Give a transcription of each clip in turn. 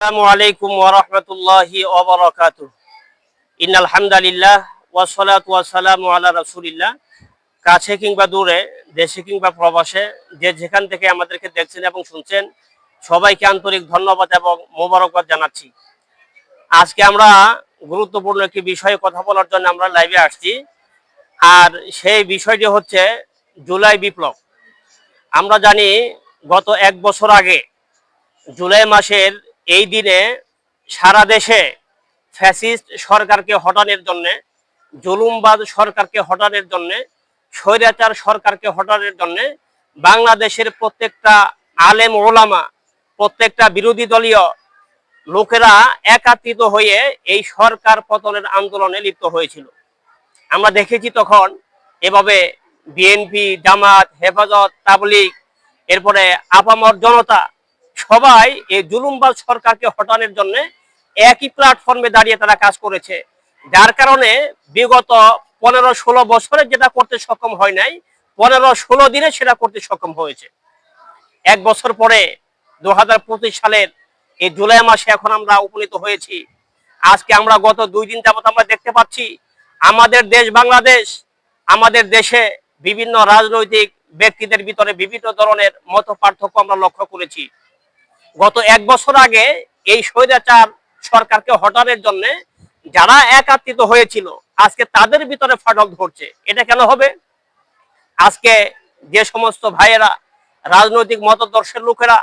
আসসালামু আলাইকুম ওরহমতুল্লাহি ওবরাকাতু ইন্নাল হামদালিল্লাহ ওয়াসসালাতু ওয়াসসালামু আলা রাসূলিল্লাহ। কাছে কিংবা দূরে, দেশে কিংবা প্রবাসে, যে যেখান থেকে আমাদেরকে দেখছেন এবং শুনছেন, সবাইকে আন্তরিক ধন্যবাদ এবং মোবারকবাদ জানাচ্ছি। আজকে আমরা গুরুত্বপূর্ণ একটি বিষয়ে কথা বলার জন্য আমরা লাইভে আসছি। আর সেই বিষয়টি হচ্ছে জুলাই বিপ্লব। আমরা জানি গত এক বছর আগে জুলাই মাসের এই দিনে সারা দেশে ফ্যাসিস্ট সরকারকে হটানোর জন্যে জুলুমবাদ সরকারকে হটানোর জন্যে, স্বৈরাচার সরকারকে হটানোর জন্যে বাংলাদেশের প্রত্যেকটা আলেম ওলামা, প্রত্যেকটা বিরোধী দলীয় লোকেরা একাত্রিত হয়ে এই সরকার পতনের আন্দোলনে লিপ্ত হয়েছিল। আমরা দেখেছি তখন এভাবে বিএনপি, জামাত, হেফাজত, তাবলিগ, এরপরে আপামর জনতা সবাই এই জুলুমবাজ সরকারকে হটানোর জন্য একই প্ল্যাটফর্মে দাঁড়িয়ে তারা কাজ করেছে। যার কারণে বিগত পনেরো ষোলো বছরে যেটা করতে সক্ষম হয় নাই, পনেরো ষোলো দিনে সেটা করতে সক্ষম হয়েছে। এক বছর পরে দু সালের এই জুলাই মাসে এখন আমরা উপনীত হয়েছি। আজকে আমরা গত দুই দিন যাবত আমরা দেখতে পাচ্ছি, আমাদের দেশ বাংলাদেশ, আমাদের দেশে বিভিন্ন রাজনৈতিক ব্যক্তিদের ভিতরে বিভিন্ন ধরনের মত পার্থক্য আমরা লক্ষ্য করেছি। গত এক বছর আগে এই স্বৈরাচার সরকারকে হটানোর জন্য যারা একাত্রিত হয়েছিল, আজকে তাদের ভিতরে ফাটল ধরছে। এটা কেন হবে? আজকে যে সমস্ত ভাইয়েরা, রাজনৈতিক মতদর্শের লোকেরা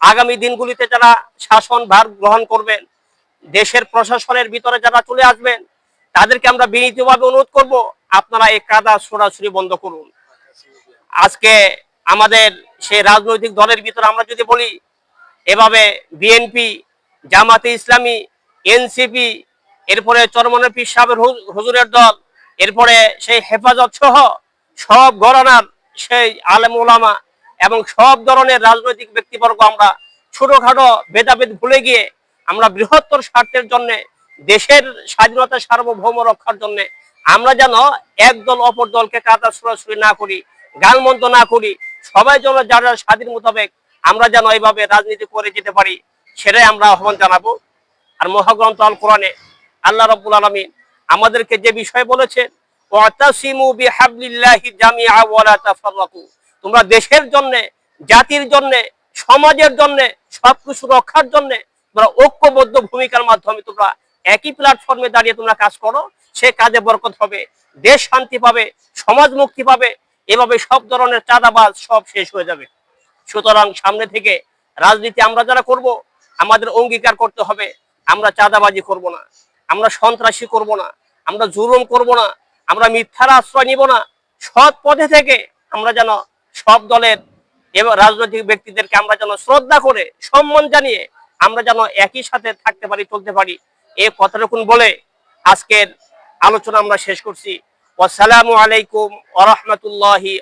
আগামী দিনগুলিতে যারা শাসন ভার গ্রহণ করবেন, দেশের প্রশাসনের ভিতরে যারা চলে আসবেন, তাদেরকে আমরা বিনীতভাবে অনুরোধ করব, আপনারা এই কাদা সরাসরি বন্ধ করুন। আজকে আমাদের সেই রাজনৈতিক দলের ভিতরে আমরা যদি বলি এভাবে বিএনপি জামাতে ইসলামী এনসিপি এরপরে চরমনের পীর সাহেবের হুজুরের দল, এরপরে সেই হেফাজত সহ সব গণনার সেই আলেম ওলামা এবং সব ধরনের রাজনৈতিক ব্যক্তিবর্গ আমরা ছোটখাটো ভেদাভেদ ভুলে গিয়ে আমরা বৃহত্তর স্বার্থের জন্য, দেশের স্বাধীনতা সার্বভৌম রক্ষার জন্য আমরা যেন একদল অপর দলকে কাদা সরাসরি না করি, গালমন্দ না করি, সবাই যেন যারা স্বাধীন মোতাবেক আমরা যেন এইভাবে রাজনীতি করে যেতে পারি, সেটাই আমরা আহ্বান জানাব। আর মহাগ্রন্থ আল কোরআনে আল্লাহ রব্বুল আলমিন আমাদেরকে যে বিষয় তাফাররাকু। তোমরা দেশের জন্য, জাতির জন্য, সমাজের জন্য, সবকিছু রক্ষার জন্য তোমরা ঐক্যবদ্ধ ভূমিকার মাধ্যমে তোমরা একই প্ল্যাটফর্মে দাঁড়িয়ে তোমরা কাজ করো, সে কাজে বরকত হবে, দেশ শান্তি পাবে, সমাজ মুক্তি পাবে, এভাবে সব ধরনের চাঁদাবাজ সব শেষ হয়ে যাবে। সুতরাং সামনে থেকে রাজনীতি আমরা যারা করব, আমাদের অঙ্গীকার করতে হবে। আমরা চাঁদাবাজি করব না, আমরা সন্ত্রাসী করব না, আমরা জুলুম করব না, আমরা মিথ্যার আশ্রয় নিব না। সৎ পথে থেকে আমরা যেন সব দলের এবং রাজনৈতিক ব্যক্তিদেরকে আমরা যেন শ্রদ্ধা করে সম্মান জানিয়ে আমরা যেন একই সাথে থাকতে পারি, চলতে পারি। এই কথাটুকুন বলে আজকের আলোচনা আমরা শেষ করছি। আসসালামু আলাইকুম ওরহমতুল্লাহি